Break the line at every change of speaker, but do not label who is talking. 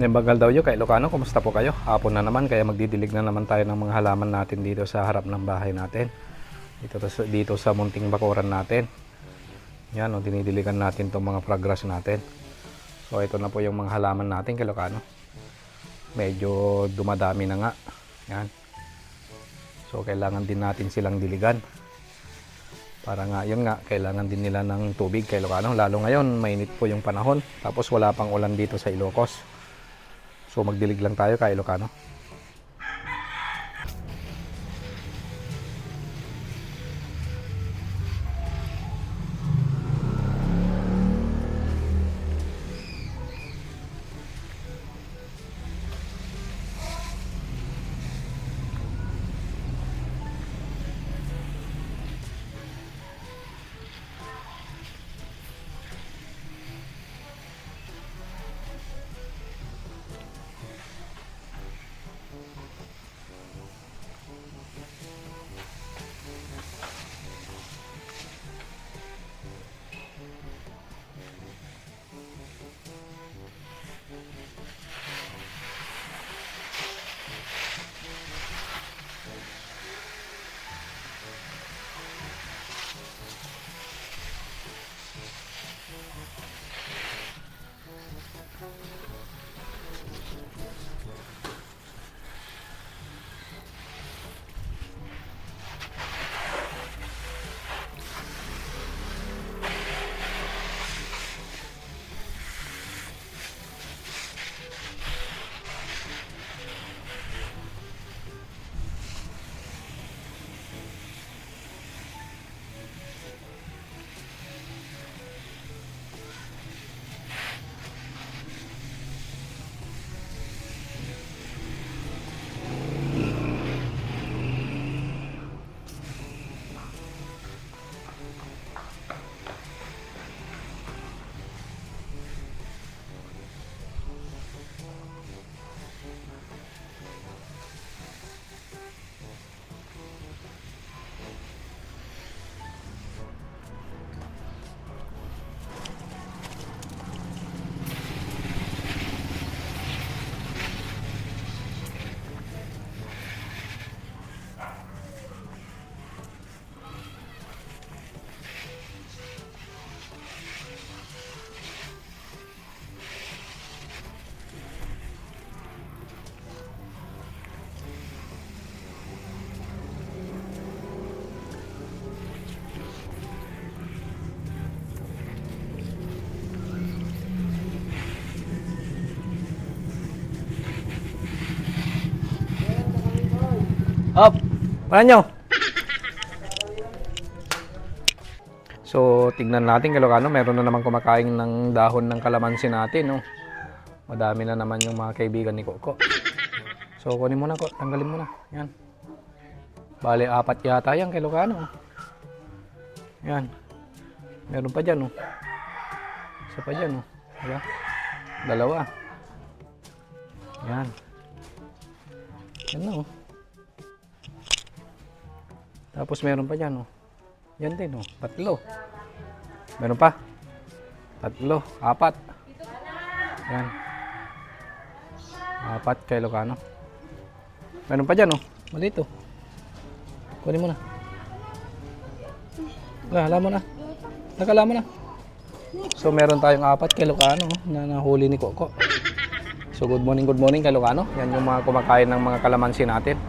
Nembagal daw yun kay Ilocano, kumusta po kayo? Hapon na naman, kaya magdidilig na naman tayo ng mga halaman natin dito sa harap ng bahay natin. Dito, dito sa munting bakuran natin. Yan, o, dinidiligan natin itong mga progress natin. So, ito na po yung mga halaman natin kay Ilocano. Medyo dumadami na nga. Yan. So, kailangan din natin silang diligan. Para nga, yun nga, kailangan din nila ng tubig kay Ilocano. Lalo ngayon, mainit po yung panahon. Tapos wala pang ulan dito sa Ilocos. So magdilig lang tayo kay Ilocano. Up! Paano nyo? So, tignan natin kay Ilocano. Meron na naman kumakain ng dahon ng kalamansi natin. No? Madami na naman yung mga kaibigan ni Coco. So, kunin mo na, Ko. Tanggalin mo na. Yan. Bale, apat yata yan kay Ilocano. Yan. Meron pa dyan, oh. Isa pa dyan, oh. Diba? Dalawa. Yan. Yan na, oh. Tapos meron pa dyan, oh. Yan din, oh. Tatlo. Meron pa. Tatlo. Apat. Yan. Apat kay Ilocano. Meron pa dyan, oh. Maliit, oh. Kunin mo na. Wala, hala mo na. Nakala mo na. So, meron tayong apat kay Ilocano oh, na nahuli ni Coco. So, good morning, good morning kay Ilocano. Yan yung mga kumakain ng mga kalamansi natin.